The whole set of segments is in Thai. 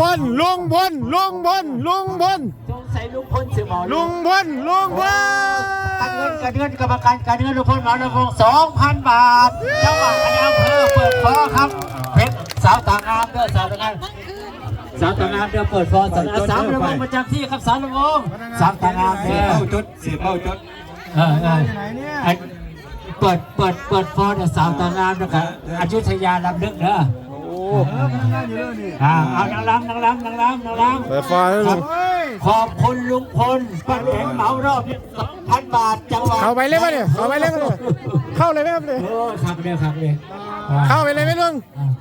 พลลุงพลลุงพลลุงพลสงสัยลุงพลสิหมอลุงพลลุงพลการเงินการเงินกรรมการการเงินลุงพลหมอลำวงสองพันบาทจังหวัดคณะอำเภอเปิดฟอครับเพชรสาวต่างงามเด้อสาวต่างงามสาวต่างงามเด้อเปิดฟอสาวสาวระวงประจำที่ครับสาวระวงสาวต่างงามเด้อเป้าจดเสียเป้าจดเออเออไอ้เปิดเปิดเปิดฟอร์ดสาวต่างงามนะครับอยุธยาลำลึกเด้อโอ้อ่าเอานางรำนางรำนางรำนางรำเปิดฟอยล์ให้ลุงขอบคุณลุงพลป้าแตนเหมารอบสองพันบาทจังหวัดเข้าไปเลยปะเนี่ยเข้าไปเลยปะเนี่ยเข้าเลยไหมครับเนี่ยโอ้ขับเลยขับเลยเข้าไปเลยไหมลุง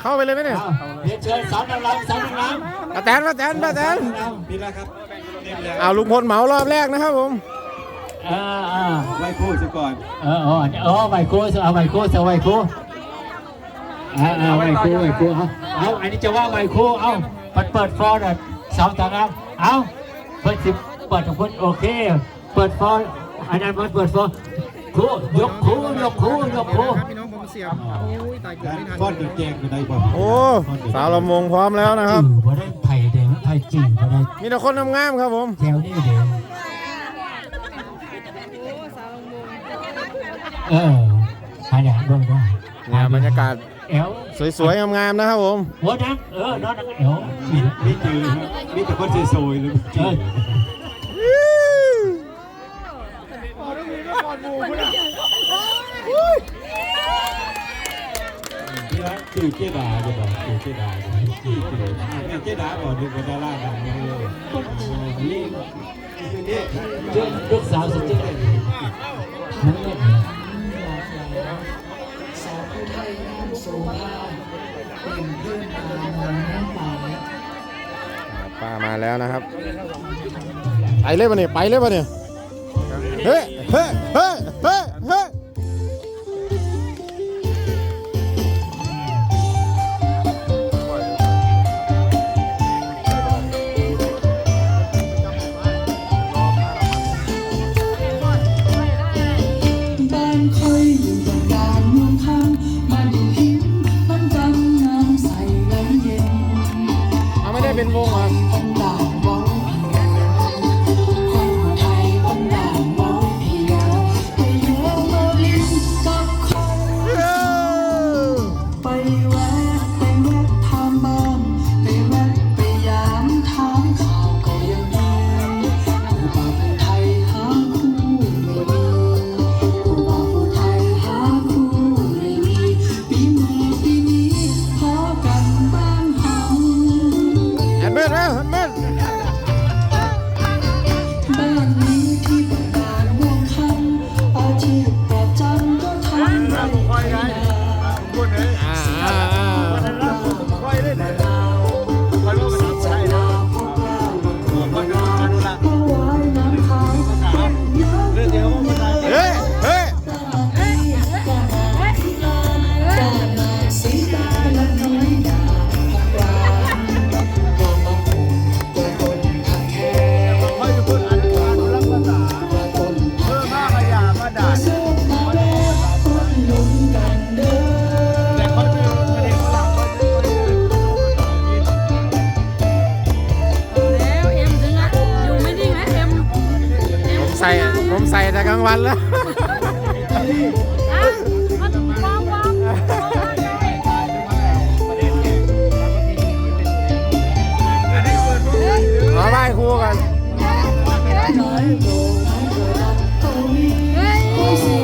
เข้าไปเลยไหมเนี่ยเอาเรียนเชิญสาวนางรำสาวนางรป้าแตนป้าแตนป้าแตนำพี่ละครับเรียบร้อยเอาลุงพลเหมารอบแรกนะครับผมเออเออไว้พูดซะก่อน เออเออเออไวโก้เอาไวโก้เอาไวโก้เอาเอาไวโก้ไวโก้เอาเอาอันนี้จะว่าไวโก้เอาเปิดเปิดฟอร์ดสาวต่างงามเอาเปิดสิบเปิดทุกคนโอเค เปิดฟอร์อันนั้นมันเปิดฟอร์ครูยกครูยกครูยกครูพี่น้องผมเสียบโอ้ยตายเกิดการไม่ทันฟอดแจงก็ได้บ่โอ้สาวลำวงพร้อมแล้วนะครับจื่อบ่ได้ไผ่แดงไผ่จื่อบ่ได้มีแต่คนงามๆครับผมแถวนี้เด้เออหาอย่างเบิ่งบ่เนี่ยบรรยากาศ เอวสวยๆงามๆนะครับผมหัวนักเออนอนนักเอวมีจือครับมีแต่คนสวยๆเลยเออพี่ละจือเจดาจะบอกจือเจดาจือเจดาแม่เจดาบอกดูเป็นดาราดังเลยนี่เจ้าลูกสาวสุด ที่นั่นเนี่ยป้ามาแล้วนะครับ ไปเลยปะเนี่ยไปเลยปะเนี่ยเฮ้ยเฮ้ยเฮ้ย ผมใส่ผมใส่แต่กลางวันแล้ว ขอไหว้ครูกันยั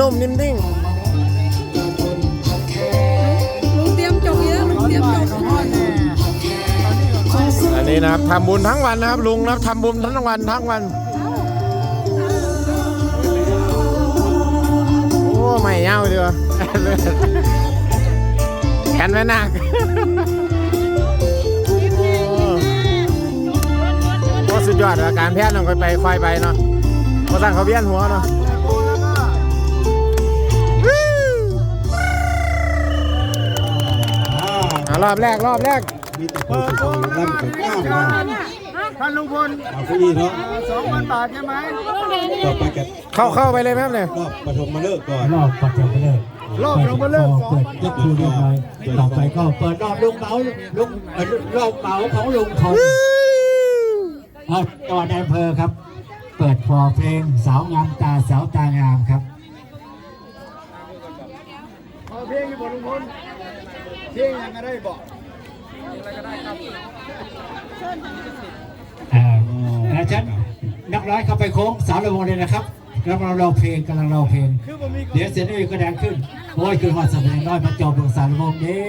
นุ่มนิ่มลุงเตรียมจงเยอะลุงเตรียมจงๆ อันนี้นะครับทำบุญทั้งวันนะครับลุงนะครับทำบุญทั้งวันทั้งวัน โอ้ไม่เงาเดียวะแขนไม่หนักโอ้สุดยอดอาการแพทย์น้องไปไปควายไปเนาะเพราะสั่งเขาเบี้ยนหัวเนาะ อะรอบแรกรอบแรกมีแต่คนที่เขาร่ำกับก้าวมาท่านลุงพลเอาเก้าอี้เนาะสองพันบาทใช่ไหมต่อไปกันเข้าเข้าไปเลยไหมครับเนี่ยรอบปฐมมาเลิกก่อนรอบปัดเดียวไปเลยรอบลงมาเลิกสองเปิดยกครูเรียบร้อยต่อไปก็เปิดรอบลุงเมาลุงเอ่อรอบเมาของลุงพลเอาตอนในอำเภอครับ เปิดฟอร์เพลงสาวงามตาสาวตางามครับขอเพลงอยู่บนลุงพล เพลงยังไงได้บอกอ่าอาจารย์นักร้อยเข้าไปโค้งสาวระวงเลยนะครับกำลังร้องเพลงกำลังร้องเพลง คือผมมีเดี๋ยวเสียงนี่ก็ดังขึ้น โอ้ยคือว่าสมัยน้อยมันจอบเบิ่งสารวงนี่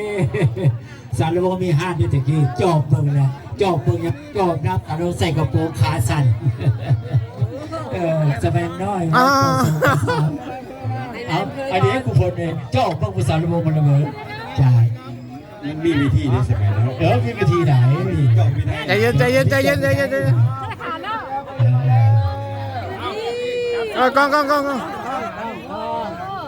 สารวงมีห้านด้วยตะกี้จอบเบิ่งเลยจอบเบิ่งยังจอบนับอารมณ์ใส่กระโปรงขาสั้นเออสมัยน้อยอ่าเอาอันนี้กูพลเองจอบเบิ่งภาษารวงมันละเมิดใช่ มันมีวิธีได้ใช่ไหมแล้วเออมีวิธีไหนนี่เจ้าไม่ได้ใจเย็นใจเย็นใจเย็นใจเย็นใจเย็นเออเออกล้องกล้องกล้องกล้อง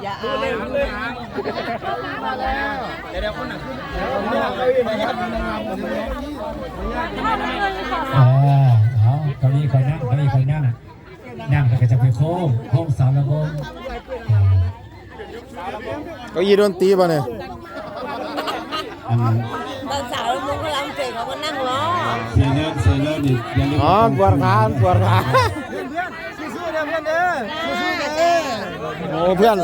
เดี๋ยวเดี๋ยวคนหนักขึ้นเดี๋ยวผมจะเอาเก้าอี้มายัดในงานผมเลยเออเอาเก้าอี้คอยนั่งเก้าอี้คอยนั่งนั่งแล้วก็จะไปโค้งโค้งสารวงเก็ยีโดนตีป่ะเนี่ยอัน ตอนสาวมุกกำลังเสร็จเขาก็นั่งรอเซเลอร์เซเลอร์นี่อย่าลืมอ๋อปวดขาปวดขาเพื่อนเพื่อนสู้ๆเด้อเพื่อนเด้อสู้ๆเด้อโอ้เพื่อน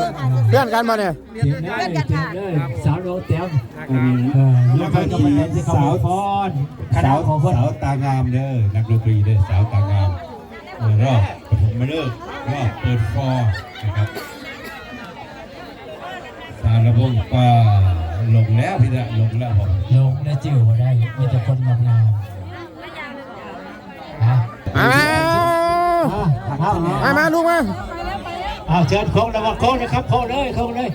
เพื่อนกันมาเนี่ยเตรียมได้เตรียมเลยสาวโรเตรียมอันเออแล้แล้ววก็ก็มีจะเป็นที่เขาสาวฟ้อนคณะสาวของคนสาวตางามเด้อนักดนตรีเด้อสาวตางามเออรอบปฐมมาเลิกรอบเปิดฟอร์นะครับสารวงป่า ลงแล้วพี่ละลงแล้วผมลงและจิ้วมาได้มีแต่คนงามๆฮะมาเอาเอามามาลูกมาเอาเชิญโค้งระวังโค้งนะครับโค้งเลยโค้งเลย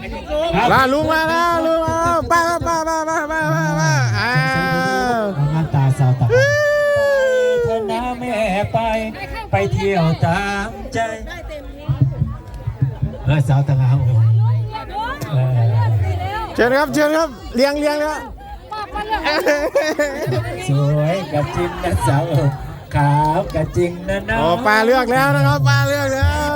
ครับลาลุงมาแล้วลุงมาแล้วป้าป้าป้าป้าป้าป้าป้าอ้าวงานตาสาวตาเธอน้าแม่ไป ไปเที่ยวตามใจเออสาวตางามโอ้เออเชิญครับเชิญครับเลี้ยงเลี้ยงแล้วสวยกับจริงนะสาวขาวกับจริงนะน้องโอ้ป้าเลือกแล้วนะครับป้าเลือกแล้ว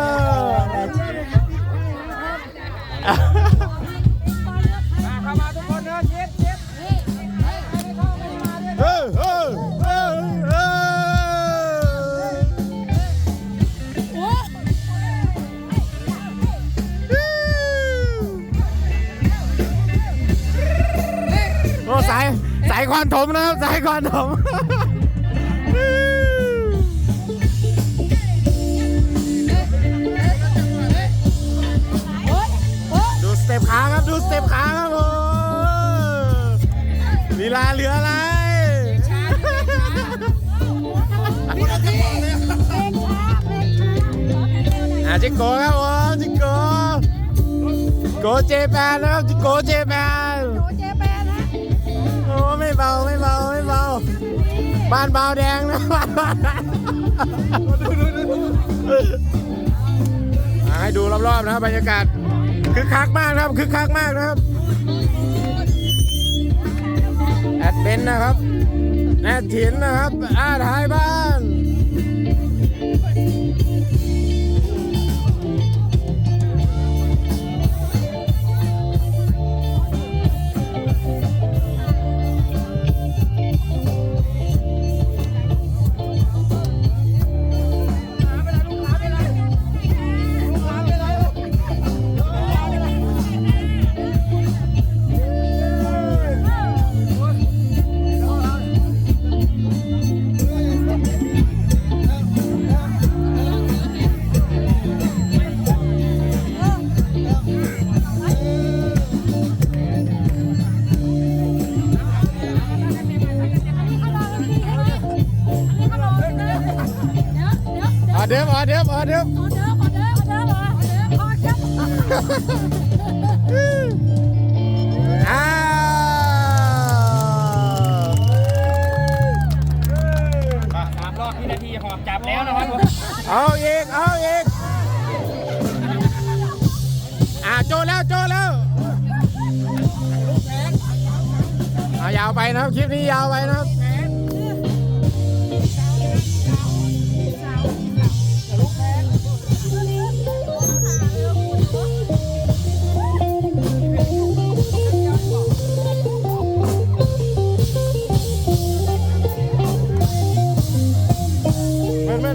ควันถมนะครับสายควันถมดูสเต็ปขาครับดูสเต็ปขาครับผมลีลาเหลืออะไรอะจิโกครับผมจิโกโกเจแปนนะครับจิโกเจแปน เบาไม่เบาไม่เบา บ้านเบาแดงนะบ้านให้ดูรอบๆนะครับบรรยากาศคึกคักมากนะครับคึกคักมากนะครับแอดเบนนะครับแอดถินนะครับอาท้ายบ้าน ออเดิมออเดิมออเดิมอ้าวสามรอบที่นาทีหอบจับแล้วนะครับผมเอาอีกเอาอีกอ่าโจแล้วโจแล้วเอายาวไปนะครับคลิปนี้ยาวไปนะครับ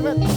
amen.